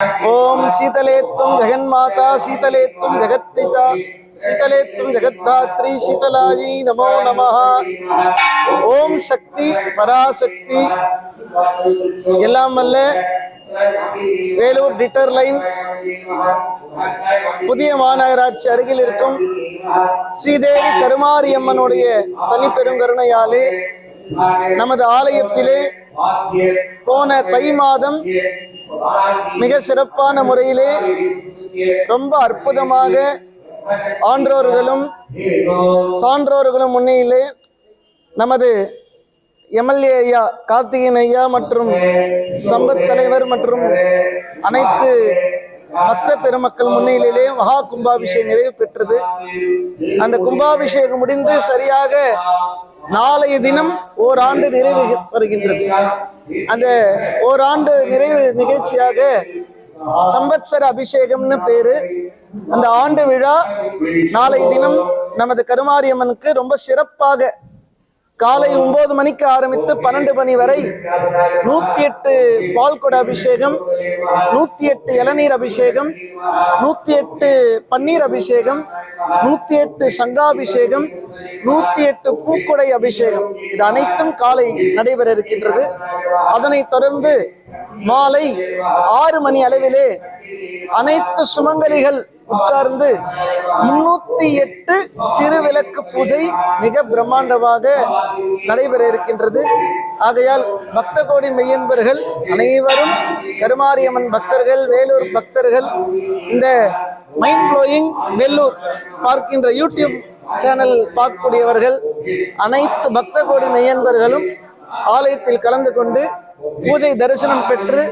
ஓம் சீதலே துவம் ஜெகன்மாதா சீதலே துவம் ஜெகத்பிதா சீதலே துவம் ஜெகத்தாத்ரி சீதலாஜி நமோ நமः ஓம் சக்தி பராசக்தி. எல்லாம் வல்ல வேலூர் டிட்டர் லைன். புதிய மாநகராட்சி அருகில் இருக்கும் ஸ்ரீதேவி கருமாரியம்மனுடைய தனிப்பெருங்கருணையாலே நமது ஆலயத்திலே போன தை மாதம் மிக சிறப்பான முறையிலே ரொம்ப அற்புதமாக ஆன்றோர்களும் சான்றோர்களும் முன்னிலே நமது எம்எல்ஏ ஐயா கார்த்திகேயன் ஐயா மற்றும் சம்பத் தலைவர் மற்றும் அனைத்து மத்த பெருமக்கள் முன்னிலையிலே மகா கும்பாபிஷேகம் நிறைவு பெற்றது. அந்த கும்பாபிஷேகம் முடிந்து சரியாக நாளைய தினம் ஓராண்டு நிறைவு வருகின்றது அந்த ஓராண்டு நிறைவு நிகழ்ச்சியாக சம்பத்சர அபிஷேகம்னு பேரு. அந்த ஆண்டு விழா நாளை தினம் நமது கருமாரியம்மனுக்கு ரொம்ப சிறப்பாக காலை ஒன்பது மணிக்கு ஆரம்பித்து பன்னெண்டு மணி வரை நூத்தி எட்டு பால்குட அபிஷேகம் நூத்தி எட்டு இளநீர் அபிஷேகம் நூத்தி எட்டு பன்னீர் அபிஷேகம் நூத்தி எட்டு சங்காபிஷேகம் நூத்தி எட்டு பூக்கொடை அபிஷேகம். இது அனைத்தும் காலை நடைபெற இருக்கின்றது. அதனைத் தொடர்ந்து மாலை ஆறு மணி அளவிலே அனைத்து சுமங்கலிகள் உட்கார்ந்து முன்னூத்தி எட்டு திருவிளக்கு பூஜை மிக பிரம்மாண்டமாக நடைபெற இருக்கின்றது. ஆகையால் பக்த கோடி மெய்யன்பர்கள் அனைவரும் கருமாரியம்மன் பக்தர்கள் வேலூர் பக்தர்கள் இந்த மைண்ட் ப்ளோயிங் வெல்லூர் பார்க்கின்ற யூடியூப் சேனல் பார்க்கக்கூடியவர்கள் அனைத்து பக்த கோடி மெய்யன்பர்களும் ஆலயத்தில் கலந்து கொண்டு பூஜை தரிசனம் பெற்று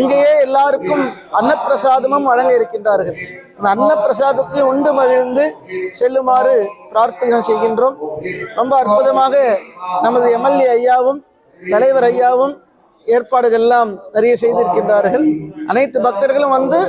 இங்கேயே எல்லாருக்கும் அன்னப்பிரசாதமும் வழங்க இருக்கின்றார்கள். அந்த அன்னப்பிரசாதத்தை உண்டு மகிழ்ந்து செல்லுமாறு பிரார்த்தனை செய்கின்றோம். ரொம்ப அற்புதமாக நமது எம்எல்ஏ ஐயாவும் தலைவர் ஐயாவும் ஏற்பாடுகள் எல்லாம் நிறைய செய்திருக்கின்றார்கள். அனைத்து பக்தர்களும் வந்து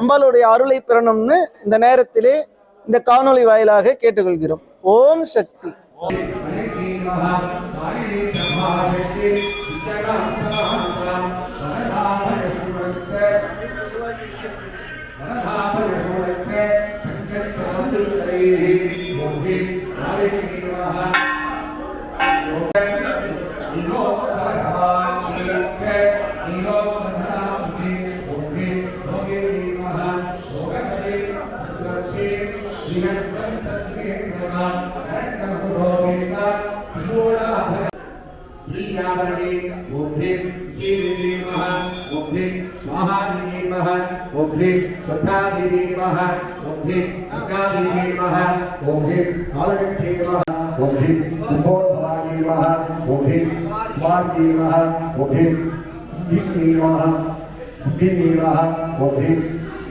அம்பாளுடைய அருளை பெறணும்னு இந்த நேரத்திலே இந்த காணொளி வாயிலாக கேட்டுக்கொள்கிறோம். ஓம் சக்தி. Thank you. स्वधादिदेवः ओभ्रे अकादिदेवः ओभ्रे कालकण्ठेवः ओभ्रे कुम्भोद्भवादेवः ओभ्रे कुमारदेवः ओभ्रे भिन्देवः भिन्देवः ओभ्रे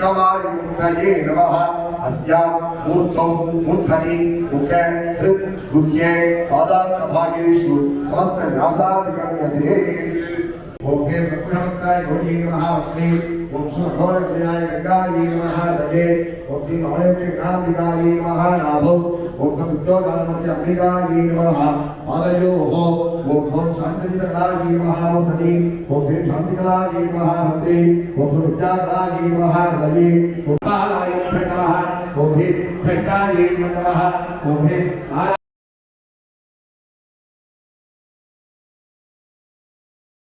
नवाय मुक्तये नमः अस्या मूर्धौ मूर्धनि मुखे हृत् गुह्ये पादान्तभागेषु समस्त न्यासादिकर्ण्यसे ఓం శ్రీ వక్రవక్రాయ గౌరీ నమ వక్రీ ఓం శ్రీ ఘోరజ్ఞాయ గంగాయీ నమ ధగే ఓం శ్రీ మహోదయ క్రాంతికాయీ నమ నాభౌ ఓం శ్రీ ఉద్యోగాలమూర్తి అంబికాయీ నమ పాలయో ఓం శ్రీ శాంతికలాయీ మహామూర్తి ఓం శ్రీ శాంతికలాయీ మహామూర్తి ఓం శ్రీ విద్యాకలాయీ మహాధగే ఓం పాలాయ నమ ఓం శ్రీ ఘట్టాయీ నమ ఓం శ్రీ